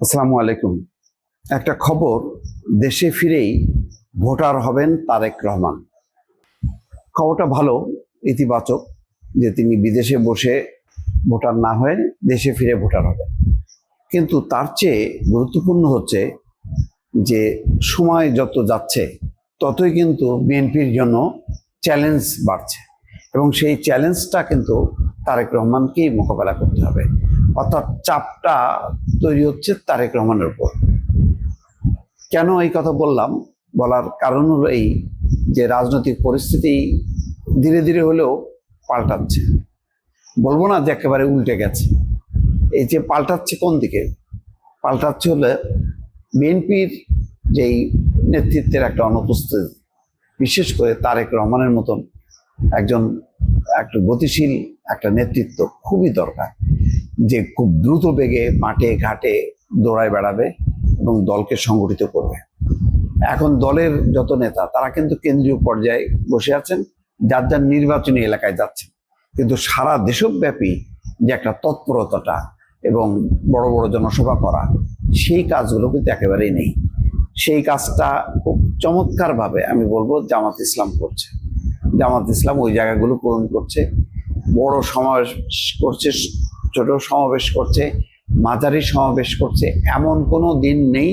আসসালামু আলাইকুম। একটা খবর, দেশে ফিরেই ভোটার হবেন তারেক রহমান। খবরটা ভালো, ইতিবাচক, যে তিনি বিদেশে বসে ভোটার না হয়ে দেশে ফিরে ভোটার হবেন। কিন্তু তার চেয়ে গুরুত্বপূর্ণ হচ্ছে যে সময় যত যাচ্ছে, ততই কিন্তু বিএনপির জন্য চ্যালেঞ্জ বাড়ছে। এবং সেই চ্যালেঞ্জটা কিন্তু তারেক রহমানকেই মোকাবেলা করতে হবে। অর্থাৎ চাপটা তৈরি হচ্ছে তারেক রহমানের উপর। কেন এই কথা বললাম? বলার কারণ হলো এই যে রাজনৈতিক পরিস্থিতি ধীরে ধীরে হলেও পাল্টাচ্ছে। বলব না যে একেবারে উল্টে গেছে। এই যে পাল্টাচ্ছে কোন দিকে? পাল্টাচ্ছে হলে বিএনপির যেই নেতৃত্বের একটা অনুপস্থিতি, বিশেষ করে তারেক রহমানের মতন একজন একটা গতিশীল একটা নেতৃত্ব খুবই দরকার যে খুব দ্রুত বেগে মাঠে, ঘাটে দৌড়ায় বেড়াবে এবং দলকে সংগঠিত করবে। এখন দলের যত নেতা, তারা কিন্তু কেন্দ্রীয় পর্যায়ে বসে আছেন, যার যার নির্বাচনী এলাকায় যাচ্ছেন। কিন্তু সারা দেশব্যাপী যে একটা তৎপরতাটা এবং বড় বড় জনসভা করা, সেই কাজগুলো কিন্তু একেবারেই নেই। সেই কাজটা খুব চমৎকারভাবে আমি বলব জামাত ইসলাম করছে। জামাত ইসলাম ওই জায়গাগুলো পূরণ করছে। বড় সমাবেশ করছে, ছোট সমাবেশ করছে, মাঝারি সমাবেশ করছে। এমন কোনো দিন নেই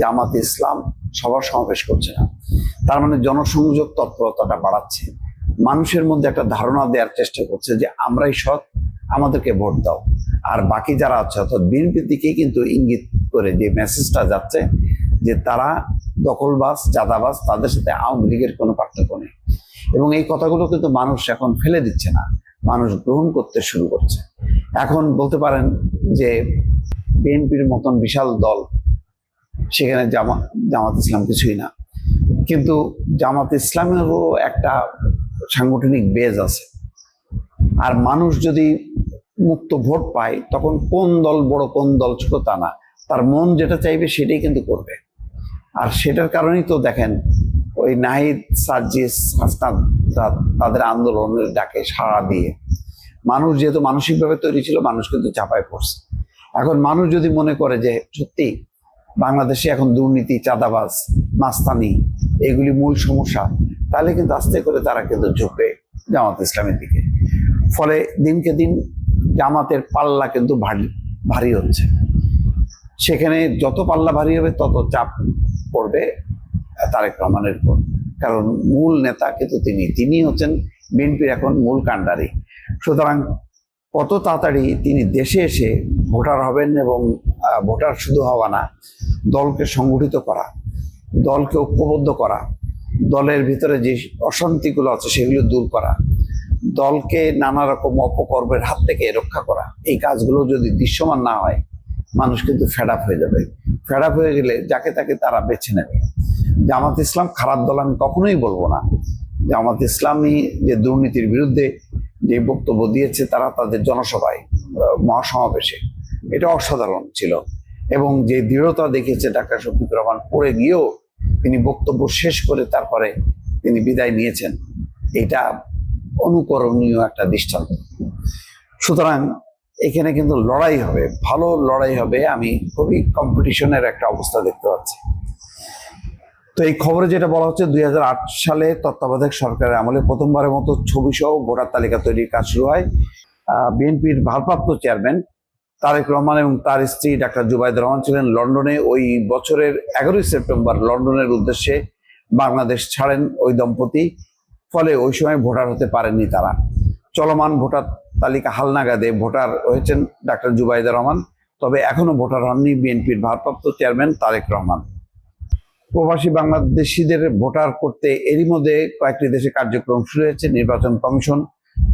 জামাত ইসলাম সবার সমাবেশ করছে না। তার মানে জনসংযোগ তৎপরতাটা বাড়াচ্ছে। মানুষের মধ্যে একটা ধারণা দেওয়ার চেষ্টা করছে যে আমরাই সৎ, আমাদেরকে ভোট দাও। আর বাকি যারা আছে, অর্থাৎ বিএনপির দিকেই কিন্তু ইঙ্গিত করে যে মেসেজটা যাচ্ছে যে তারা দখলবাস চাঁদাবাজ, তাদের সাথে আওয়ামী লীগের কোনো পার্থক্য নেই। এবং এই কথাগুলো কিন্তু মানুষ এখন ফেলে দিচ্ছে না। মানুষ গ্রহণ করতে শুরু করছে। এখন বলতে পারেন যে বিএনপির মতন বিশাল দল সেখানে জামা, জামাত ইসলাম কিছুই না। কিন্তু জামাত ইসলামেরও একটা সাংগঠনিক বেজ আছে। আর মানুষ যদি মুক্ত ভোট পায়, তখন কোন দল বড়, কোন দল ছোট তা না। তার মন যেটা চাইবে সেটাই কিন্তু করবে। আর সেটার কারণেই তো দেখেন ওই নাহিদ, সার্জিস হাসনাত তাদের আন্দোলনের ডাকে সাড়া দিয়ে। মানুষ যেহেতু মানসিকভাবে তৈরি ছিল, মানুষ কিন্তু চাপায় পড়ছে। এখন মানুষ যদি মনে করে যে, সত্যি, বাংলাদেশে এখন দুর্নীতি, চাঁদাবাজ, মাস্তানি, এগুলি মূল সমস্যা, তাহলে কিন্তু আস্তে করে তারা কিন্তু ঝুঁকবে জামাত ইসলামের দিকে। ফলে দিনকে দিন জামাতের পাল্লা কিন্তু ভারী ভারী হচ্ছে। সেখানে যত পাল্লা ভারী হবে, তত চাপ পড়বে। তারেক রহমানের উপর। কারণ মূল নেতা কিন্তু তিনি। তিনি হচ্ছেন বিএনপির এখন মূল কাণ্ডারি। সুতরাং কত তাড়াতাড়ি তিনি দেশে এসে ভোটার হবেন এবং ভোটার শুধু হওয়া না, দলকে সংগঠিত করা, দলকে ঐক্যবদ্ধ করা, দলের ভিতরে যে অশান্তিগুলো আছে সেগুলো দূর করা, দলকে নানা রকম অপকর্মের হাত থেকে রক্ষা করা, এই কাজগুলো যদি দৃশ্যমান না হয়, মানুষ কিন্তু ফেড আপ হয়ে যাবে। ফেড আপ হয়ে গেলে যাকে তাকে তারা বেছে নেবে। জামাত ইসলাম খারাপ দল আমি কখনোই বলব না। জামাত ইসলামী যে দুর্নীতির বিরুদ্ধে যে বক্তব্য দিয়েছে তারা তাদের জনসভায় মহাসমাবেশে। এটা অসাধারণ ছিল। এবং যে দৃঢ়তা দেখিয়েছে ডাক্তার শফিকুর রহমান পড়ে গিয়েও তিনি বক্তব্য শেষ করে তারপরে তিনি বিদায় নিয়েছেন। এটা অনুকরণীয় একটা দৃষ্টান্ত। সুতরাং এখানে কিন্তু লড়াই হবে, ভালো লড়াই হবে। আমি খুবই কম্পিটিশনের একটা অবস্থা দেখতে পাচ্ছি। তো এই খবরে যেটা বলা হচ্ছে, দুই হাজার আট সালে তত্ত্বাবধায়ক সরকারের আমলে প্রথমবারের মতো ছবি সহ ভোটার তালিকা তৈরির কাজ শুরু হয়। বিএনপির ভারপ্রাপ্ত চেয়ারম্যান তারেক রহমান এবং তার স্ত্রী ডাক্তার জুবাইদুর রহমান ছিলেন লন্ডনে। ওই বছরের এগারোই সেপ্টেম্বর লন্ডনের উদ্দেশ্যে বাংলাদেশ ছাড়েন ওই দম্পতি। ফলে ওই সময় ভোটার হতে পারেননি তারা। চলমান ভোটার তালিকা হালনাগাদে ভোটার হয়েছেন ডাক্তার জুবাইদুর রহমান। তবে এখনও ভোটার হননি বিএনপির ভারপ্রাপ্ত চেয়ারম্যান তারেক রহমান। প্রবাসী বাংলাদেশিদের ভোটার করতে এরই মধ্যে কয়েকটি দেশে কার্যক্রম শুরু হয়েছে। নির্বাচন কমিশন,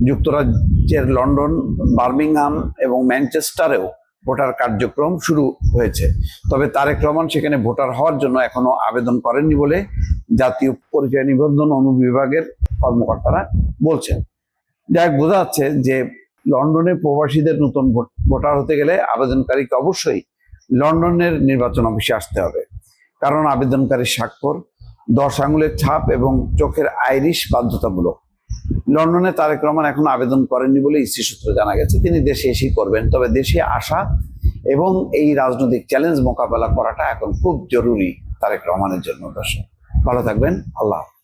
যুক্তরাজ্যের লন্ডন, বার্মিংহাম এবং ম্যানচেস্টারেও ভোটার কার্যক্রম শুরু হয়েছে। তবে তারেক রহমান সেখানে ভোটার হওয়ার জন্য এখনও আবেদন করেননি বলে জাতীয় পরিচয় নিবন্ধন অনুবিভাগের কর্মকর্তারা বলছেন। যাই বোঝা যাচ্ছে যে লন্ডনে প্রবাসীদের নতুন ভোট- ভোটার হতে গেলে আবেদনকারীকে অবশ্যই লন্ডনের নির্বাচন অফিসে আসতে হবে। কারণ আবেদনকারী স্বাক্ষর, দশ আঙুলের ছাপ এবং চোখের আইরিশ বাধ্যতামূলক। লন্ডনে তারেক রহমান এখন আবেদন করেননি বলে ইসি সূত্রে জানা গেছে। তিনি দেশে এসেই করবেন, তবে দেশে আসা এবং এই রাজনৈতিক চ্যালেঞ্জ মোকাবেলা করাটা এখন খুব জরুরি তারেক রহমানের জন্য দর্শক। ভালো থাকবেন, আল্লাহ।